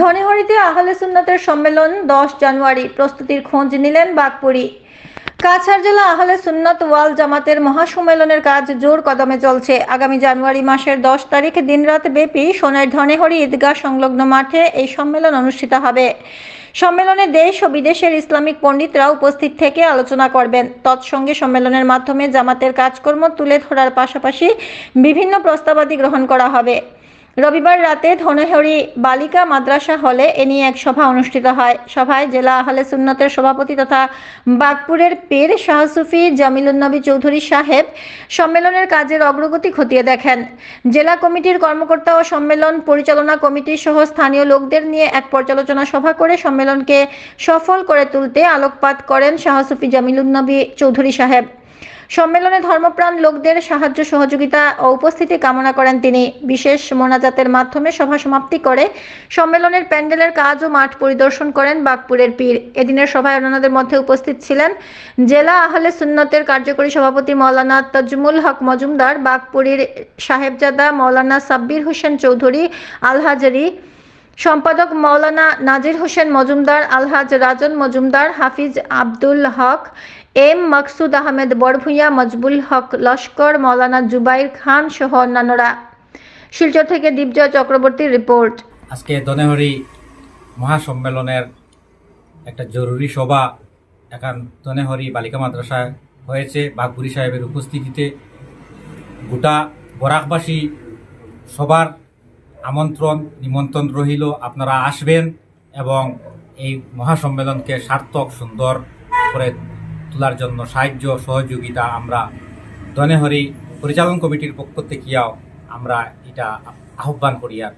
ধনেহরিতে আহলে সুন্নাতের সম্মেলন দশ জানুয়ারি। প্রস্তুতির খোঁজ নিলেন বাগপুরী। কাছাড় জেলা আহলে সুন্নত ওয়াল জামাতের মহাসম্মেলনের কাজ জোর কদমে চলছে। আগামী জানুয়ারি মাসের দশ তারিখ দিনরাত ব্যাপী সোনার ধনেহরি ঈদগাহ সংলগ্ন মাঠে এই সম্মেলন অনুষ্ঠিত হবে। সম্মেলনে দেশ ও বিদেশের ইসলামিক পণ্ডিতরা উপস্থিত থেকে আলোচনা করবেন। তৎসঙ্গে সম্মেলনের মাধ্যমে জামাতের কাজকর্ম তুলে ধরার পাশাপাশি বিভিন্ন প্রস্তাবাদি গ্রহণ করা হবে। রবিবার রাতে ধনেহরি বালিকা মাদ্রাসা হলে এ নিয়ে এক সভা অনুষ্ঠিত হয়। সভায় জেলা আহলে সুন্নতের সভাপতি তথা বাগপুরের পীর শাহসুফি জামিলুন্নবী চৌধুরী সাহেব সম্মেলনের কাজের অগ্রগতি খতিয়ে দেখেন। জেলা কমিটির কর্মকর্তা ও সম্মেলন পরিচালনা কমিটি সহ স্থানীয় লোকদের নিয়ে এক পর্যালোচনা সভা করে সম্মেলনকে সফল করে তুলতে আলোকপাত করেন শাহসুফি জামিলুন্নবী চৌধুরী সাহেব। সম্মেলনে ধর্মপ্রাণ লোকদের সাহায্য, সহযোগিতা ও উপস্থিতি কামনা করেন তিনি। বিশেষ মোনাজাতের মাধ্যমে সভা সমাপ্তি করে সম্মেলনের প্যান্ডেলের কাজ ও মাঠ পরিদর্শন করেন বাগপুরের পীর। এদিনের সভায় অন্যান্যদের মধ্যে উপস্থিত ছিলেন জেলা আহলে সুন্নতের কার্যকরী সভাপতি মৌলানা তাজমুল হক মজুমদার, বাগপুরীর সাহেবজাদা মৌলানা সাব্বির হোসেন চৌধুরী, আলহাজারি সম্পাদক মৌলানা নাজির হোসেন মজুমদার, আলহাজ রাজন মজুমদার, হাফিজ আব্দুল হক, এম মাকসুদ আহমেদ বড়ভূঁইয়া, মজবুল হক লস্কর, মৌলানা জুবাইর খান সহ অন্যান্যরা। শিলচর থেকে দীপজয় চক্রবর্তীর রিপোর্ট। আজকে দনেহরি মহাসম্মেলনের একটা জরুরি সভা এখান দনেহরি বালিকা মাদ্রাসায় হয়েছে। বাঘপুরি সাহেবের উপস্থিতিতে গোটা বরাকবাসী সবার আমন্ত্রণ, নিমন্ত্রণ রহিল। আপনারা আসবেন এবং এই মহাসম্মেলনকে সার্থক, সুন্দর করে তোলার জন্য সাহায্য, সহযোগিতা আমরা দনেহরি পরিচালন কমিটির পক্ষ থেকেও আমরা এটা আহ্বান করি আর